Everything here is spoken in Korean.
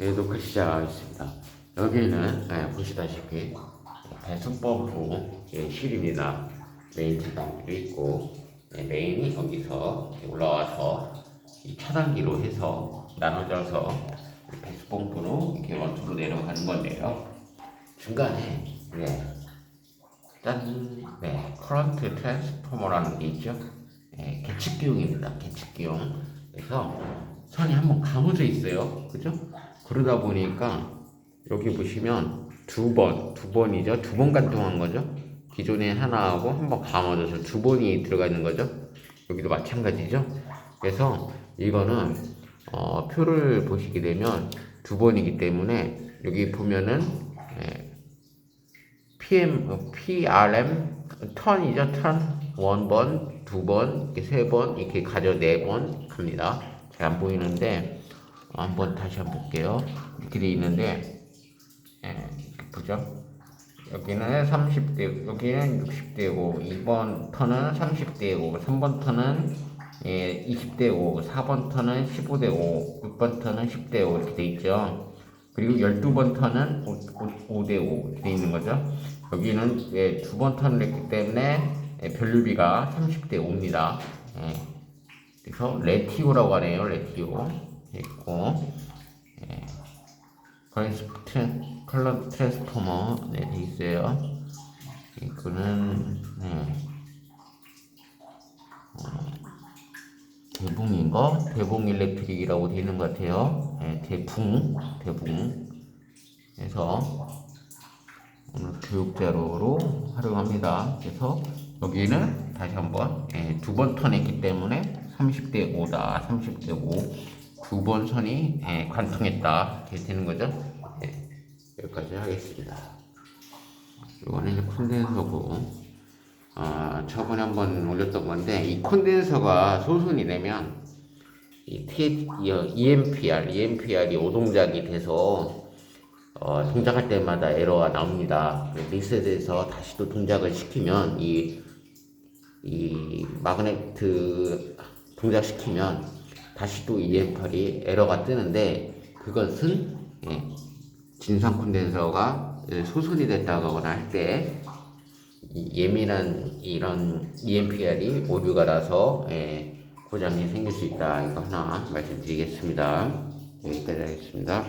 예, 녹화 시작하겠습니다. 여기는 예, 보시다시피 배수펌프 예, 실입니다. 메인 차단기도 있고 예, 메인이 여기서 올라와서 이 차단기로 해서 나눠져서 이 배수펌프로 이렇게 원투로 내려가는 건데요. 중간에 예, 짠, 네, 커런트 트랜스포머라는 게 있죠. 예, 계측기용입니다. 계측기용. 그래서 선이 한번 감어져 있어요. 그죠? 그러다 보니까 여기 보시면 두 번, 두 번이죠. 두 번 간통한 거죠. 기존에 하나하고 한 번 감아져서 두 번이 들어가 있는 거죠. 여기도 마찬가지죠. 그래서 이거는 어, 표를 보시게 되면 두 번이기 때문에 여기 보면은 예, PM, 어, PRM 턴이죠 턴 원 번 두 번 이렇게 세 번 이렇게 가져 네 번 갑니다 잘 안 보이는데 어, 한번 다시 한번 볼게요 이렇게 돼 있는데 예, 보죠 여기는 30대 여기는 60대고 2번 턴은 30대고 3번 턴은 예, 20대고 4번 턴은 15대고 6번 턴은 10대고 이렇게 돼 있죠 그리고 12번 턴은 5, 대5 이렇게 돼 있는 거죠 여기는 예, 두 번 턴을 했기 때문에 예, 변류비가 30대 5입니다. 예. 그래서 레티오라고 하네요. 레티오 있고 예. 커런트 트랜, 컬러 트랜스포머 네, 돼 있어요. 이거는 네. 어, 대붕인 거 대붕 일렉트릭이라고 되어 있는 것 같아요. 예, 대붕 대붕 그래서 오늘 교육 자료로 활용합니다. 그래서 여기는 다시 한번 예, 두번 턴했기 때문에 30대 5다. 30대 5. 두 번 선이 예, 관통했다. 이렇게 되는 거죠. 예, 여기까지 하겠습니다. 이거는 이제 콘덴서고 아, 저번에 한번 올렸던 건데 이 콘덴서가 소순이 되면 이 T, EMPR, EMPR이 오동작이 돼서 어, 동작할 때마다 에러가 나옵니다. 리셋에서 다시 또 동작을 시키면 이, 이 마그네트 동작시키면 다시 또 EM8이 에러가 뜨는데 그것은 예, 진상 콘덴서가 예, 소순이 됐다거나 할 때 예민한 이런 EMPR이 오류가 나서 예, 고장이 생길 수 있다. 이거 하나 말씀드리겠습니다. 여기까지 하겠습니다.